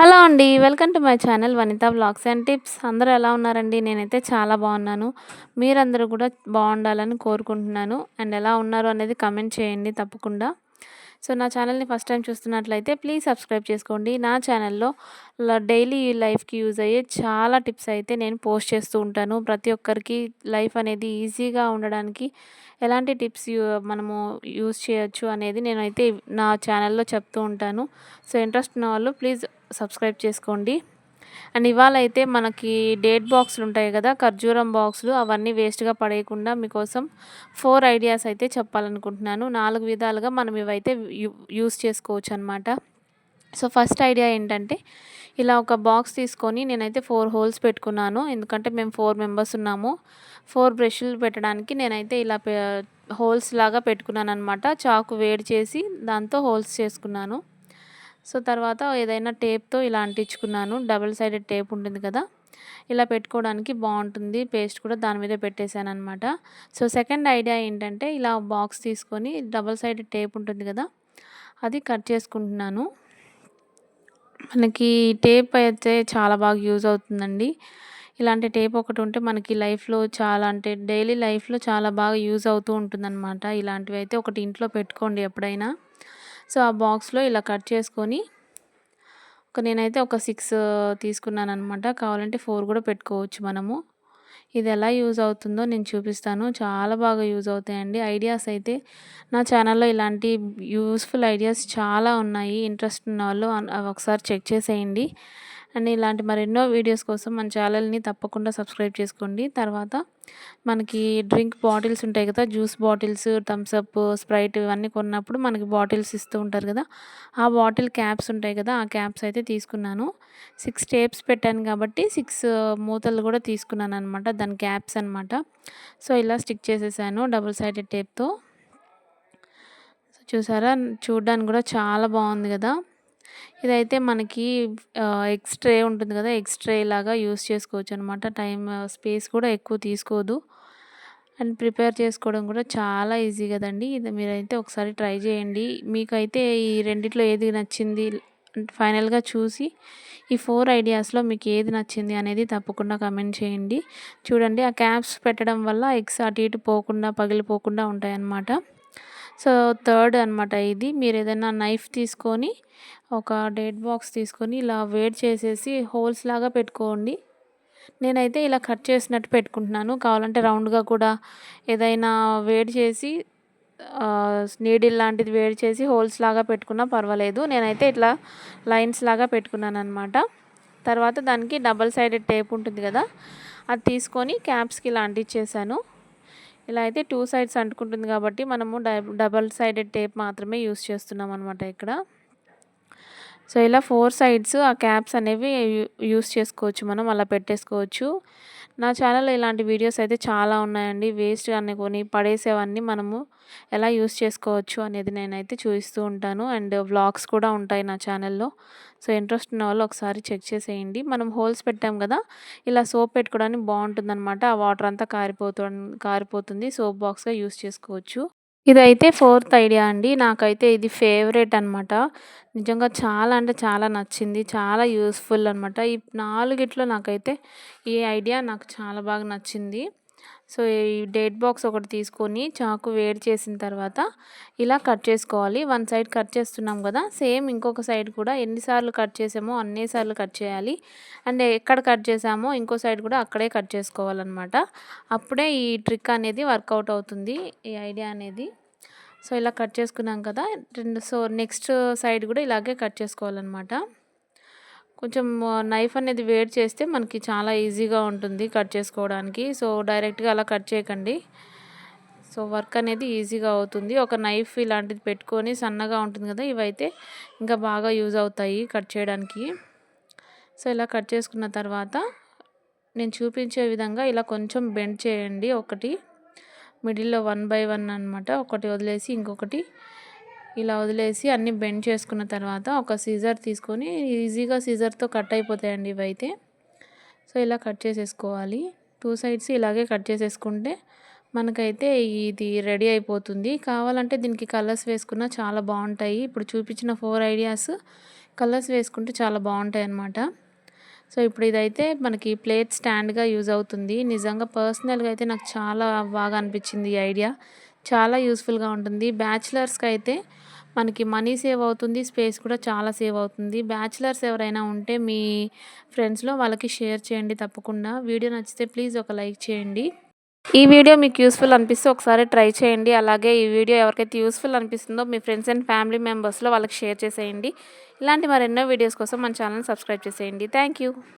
Hello అండి welcome to my channel Vanitha blogs and tips. అందరూ ఎలా ఉన్నారండి? నేనైతే చాలా బాగున్నాను. మీరందరూ కూడా బాగుండాలని కోరుకుంటున్నాను. అండ్ ఎలా ఉన్నారు అనేది కమెంట్ చేయండి తప్పకుండా. సో నా ఛానల్ని ఫస్ట్ టైం చూస్తున్నట్లయితే ప్లీజ్ సబ్స్క్రైబ్ చేసుకోండి. నా ఛానల్లో డైలీ లైఫ్కి యూజ్ అయ్యే చాలా టిప్స్ అయితే నేను పోస్ట్ చేస్తూ ఉంటాను. ప్రతి ఒక్కరికి లైఫ్ అనేది ఈజీగా ఉండడానికి ఎలాంటి టిప్స్ మనము యూజ్ చేయొచ్చు అనేది నేనైతే నా ఛానల్లో చెప్తూ ఉంటాను. సో ఇంట్రెస్ట్ ఉన్న వాళ్ళు ప్లీజ్ సబ్స్క్రైబ్ చేసుకోండి. అండ్ ఇవాళ అయితే మనకి డేట్ బాక్సులు ఉంటాయి కదా ఖర్జూరం బాక్సులు అవన్నీ వేస్ట్గా పడేయకుండా మీకోసం ఫోర్ ఐడియాస్ అయితే చెప్పాలనుకుంటున్నాను. నాలుగు విధాలుగా మనం ఇవైతే యూస్ చేసుకోవచ్చు అనమాట సో ఫస్ట్ ఐడియా ఏంటంటే ఇలా ఒక బాక్స్ తీసుకొని నేనైతే ఫోర్ హోల్స్ పెట్టుకున్నాను. ఎందుకంటే మేము ఫోర్ మెంబర్స్ ఉన్నాము. ఫోర్ బ్రష్లు పెట్టడానికి నేనైతే ఇలా హోల్స్ లాగా పెట్టుకున్నాను అనమాట చాకు వేడి చేసి దాంతో హోల్స్ చేసుకున్నాను. సో తర్వాత ఏదైనా టేప్తో ఇలా అంటించుకున్నాను. డబుల్ సైడెడ్ టేప్ ఉంటుంది కదా ఇలా పెట్టుకోవడానికి బాగుంటుంది. పేస్ట్ కూడా దాని మీద పెట్టేశాను అనమాట సో సెకండ్ ఐడియా ఏంటంటే ఇలా బాక్స్ తీసుకొని డబుల్ సైడెడ్ టేప్ ఉంటుంది కదా అది కట్ చేసుకుంటున్నాను. మనకి టేప్ అయితే చాలా బాగా యూజ్ అవుతుందండి. ఇలాంటి టేప్ ఒకటి ఉంటే మనకి లైఫ్లో చాలా అంటే డైలీ లైఫ్లో చాలా బాగా యూజ్ అవుతూ ఉంటుందన్నమాట. ఇలాంటివి అయితే ఒకటి ఇంట్లో పెట్టుకోండి ఎప్పుడైనా. సో ఆ బాక్స్లో ఇలా కట్ చేసుకొని ఒక నేనైతే ఒక సిక్స్ తీసుకున్నాను అనమాట కావాలంటే ఫోర్ కూడా పెట్టుకోవచ్చు మనము. ఇది ఎలా యూజ్ అవుతుందో నేను చూపిస్తాను. చాలా బాగా యూజ్ అవుతాయండి. ఐడియాస్ అయితే నా ఛానల్లో ఇలాంటి యూస్ఫుల్ ఐడియాస్ చాలా ఉన్నాయి. ఇంట్రెస్ట్ ఉన్న వాళ్ళు ఒకసారి చెక్ చేసేయండి. అండ్ ఇలాంటి మరెన్నో వీడియోస్ కోసం మన ఛానల్ని తప్పకుండా సబ్స్క్రైబ్ చేసుకోండి. తర్వాత మనకి డ్రింక్ బాటిల్స్ ఉంటాయి కదా జ్యూస్ బాటిల్స్ థమ్స్అప్ స్ప్రైట్ ఇవన్నీ కొన్నప్పుడు మనకి బాటిల్స్ ఇస్తూ ఉంటారు కదా. ఆ బాటిల్ క్యాప్స్ ఉంటాయి కదా ఆ క్యాప్స్ అయితే తీసుకున్నాను. సిక్స్ టేప్స్ పెట్టాను కాబట్టి సిక్స్ మూతలు కూడా తీసుకున్నాను అనమాట దాని క్యాప్స్ అనమాట సో ఇలా స్టిక్ చేసేసాను డబుల్ సైడెడ్ టేప్తో. చూసారా చూడడానికి కూడా చాలా బాగుంది కదా. ఇదైతే మనకి ఎక్స్ట్రే ఉంటుంది కదా ఎక్స్ట్రే లాగా యూస్ చేసుకోవచ్చు అనమాట టైం స్పేస్ కూడా ఎక్కువ తీసుకోదు. అండ్ ప్రిపేర్ చేసుకోవడం కూడా చాలా ఈజీ కదండి. ఇది మీరైతే ఒకసారి ట్రై చేయండి. మీకైతే ఈ రెండిట్లో ఏది నచ్చింది ఫైనల్గా చూసి ఈ ఫోర్ ఐడియాస్లో మీకు ఏది నచ్చింది అనేది తప్పకుండా కమెంట్ చేయండి. చూడండి ఆ క్యాప్స్ పెట్టడం వల్ల ఎగ్స్ అటు ఇటు పోకుండా పగిలిపోకుండా ఉంటాయన్నమాట. సో థర్డ్ అనమాట ఇది. మీరు ఏదైనా నైఫ్ తీసుకొని ఒక డేట్ బాక్స్ తీసుకొని ఇలా వేడి చేసేసి హోల్స్ లాగా పెట్టుకోండి. నేనైతే ఇలా కట్ చేసినట్టు పెట్టుకుంటున్నాను. కావాలంటే రౌండ్గా కూడా ఏదైనా వేడి చేసి నీడిల్ లాంటిది వేడి చేసి హోల్స్ లాగా పెట్టుకున్నా పర్వాలేదు. నేనైతే ఇట్లా లైన్స్ లాగా పెట్టుకున్నాను అనమాట తర్వాత దానికి డబల్ సైడెడ్ టేప్ ఉంటుంది కదా అది తీసుకొని క్యాప్స్కి ఇలా అంటించేసాను ఇలా అయితే టూ సైడ్స్ అంటుకుంటుంది కాబట్టి మనము డబల్ సైడెడ్ టేప్ మాత్రమే యూస్ చేస్తున్నాం అనమాట ఇక్కడ. సో ఇలా ఫోర్ సైడ్స్ ఆ క్యాప్స్ అనేవి యూస్ చేసుకోవచ్చు మనం అలా పెట్టేసుకోవచ్చు. నా ఛానల్లో ఇలాంటి వీడియోస్ అయితే చాలా ఉన్నాయండి. వేస్ట్ కొని పడేసేవన్నీ మనము ఎలా యూస్ చేసుకోవచ్చు అనేది నేనైతే చూపిస్తూ ఉంటాను. అండ్ వ్లాగ్స్ కూడా ఉంటాయి నా ఛానల్లో. సో ఇంట్రెస్ట్ ఉన్న వాళ్ళు ఒకసారి చెక్ చేసేయండి. మనం హోల్స్ పెట్టాం కదా ఇలా సోప్ పెట్టుకోవడానికి బాగుంటుంది అనమాట ఆ వాటర్ అంతా కారిపోతు కారిపోతుంది. సోప్ బాక్స్గా యూస్ చేసుకోవచ్చు. ఇదైతే ఫోర్త్ ఐడియా అండి. నాకైతే ఇది ఫేవరెట్ అనమాట నిజంగా చాలా అంటే చాలా నచ్చింది. చాలా యూస్ఫుల్ అనమాట ఈ నాలుగిట్లో నాకైతే ఈ ఐడియా నాకు చాలా బాగా నచ్చింది. సో ఈ డేట్ బాక్స్ ఒకటి తీసుకొని చాకు వేడి చేసిన తర్వాత ఇలా కట్ చేసుకోవాలి. వన్ సైడ్ కట్ చేస్తున్నాం కదా సేమ్ ఇంకొక సైడ్ కూడా ఎన్నిసార్లు కట్ చేసామో అన్నిసార్లు కట్ చేయాలి. అండ్ ఎక్కడ కట్ చేసామో ఇంకో సైడ్ కూడా అక్కడే కట్ చేసుకోవాలన్నమాట. అప్పుడే ఈ ట్రిక్ అనేది వర్కౌట్ అవుతుంది ఈ ఐడియా అనేది. సో ఇలా కట్ చేసుకున్నాం కదా రెండు సో నెక్స్ట్ సైడ్ కూడా ఇలాగే కట్ చేసుకోవాలన్నమాట. కొంచెం నైఫ్ అనేది వేడి చేస్తే మనకి చాలా ఈజీగా ఉంటుంది కట్ చేసుకోవడానికి. సో డైరెక్ట్గా అలా కట్ చేయకండి. సో వర్క్ అనేది ఈజీగా అవుతుంది. ఒక నైఫ్ ఇలాంటిది పెట్టుకొని సన్నగా ఉంటుంది కదా ఇవైతే ఇంకా బాగా యూజ్ అవుతాయి కట్ చేయడానికి. సో ఇలా కట్ చేసుకున్న తర్వాత నేను చూపించే విధంగా ఇలా కొంచెం బెండ్ చేయండి. ఒకటి మిడిల్లో వన్ బై వన్ అనమాట ఒకటి వదిలేసి ఇంకొకటి ఇలా వదిలేసి అన్నీ బెండ్ చేసుకున్న తర్వాత ఒక సీజర్ తీసుకొని ఈజీగా సీజర్తో కట్ అయిపోతాయండి ఇవైతే సో ఇలా కట్ చేసేసుకోవాలి. టూ సైడ్స్ ఇలాగే కట్ చేసేసుకుంటే మనకైతే ఇది రెడీ అయిపోతుంది. కావాలంటే దీనికి కలర్స్ వేసుకున్న చాలా బాగుంటాయి. ఇప్పుడు చూపించిన ఫోర్ ఐడియాస్ కలర్స్ వేసుకుంటే చాలా బాగుంటాయి అన్నమాట. సో ఇప్పుడు ఇదైతే మనకి ప్లేట్ స్టాండ్గా యూజ్ అవుతుంది. నిజంగా పర్సనల్గా అయితే నాకు చాలా బాగా అనిపించింది ఈ ఐడియా. చాలా యూస్ఫుల్గా ఉంటుంది. బ్యాచిలర్స్కి అయితే మనకి మనీ సేవ్ అవుతుంది స్పేస్ కూడా చాలా సేవ్ అవుతుంది. బ్యాచిలర్స్ ఎవరైనా ఉంటే మీ ఫ్రెండ్స్లో వాళ్ళకి షేర్ చేయండి తప్పకుండా. వీడియో నచ్చితే ప్లీజ్ ఒక లైక్ చేయండి. ఈ వీడియో మీకు యూస్ఫుల్ అనిపిస్తే ఒకసారి ట్రై చేయండి. అలాగే ఈ వీడియో ఎవరికైతే యూస్ఫుల్ అనిపిస్తుందో మీ ఫ్రెండ్స్ అండ్ ఫ్యామిలీ మెంబర్స్లో వాళ్ళకి షేర్ చేసేయండి. ఇలాంటి మరెన్నో వీడియోస్ కోసం మన ఛానల్ సబ్స్క్రైబ్ చేసేయండి. Thank you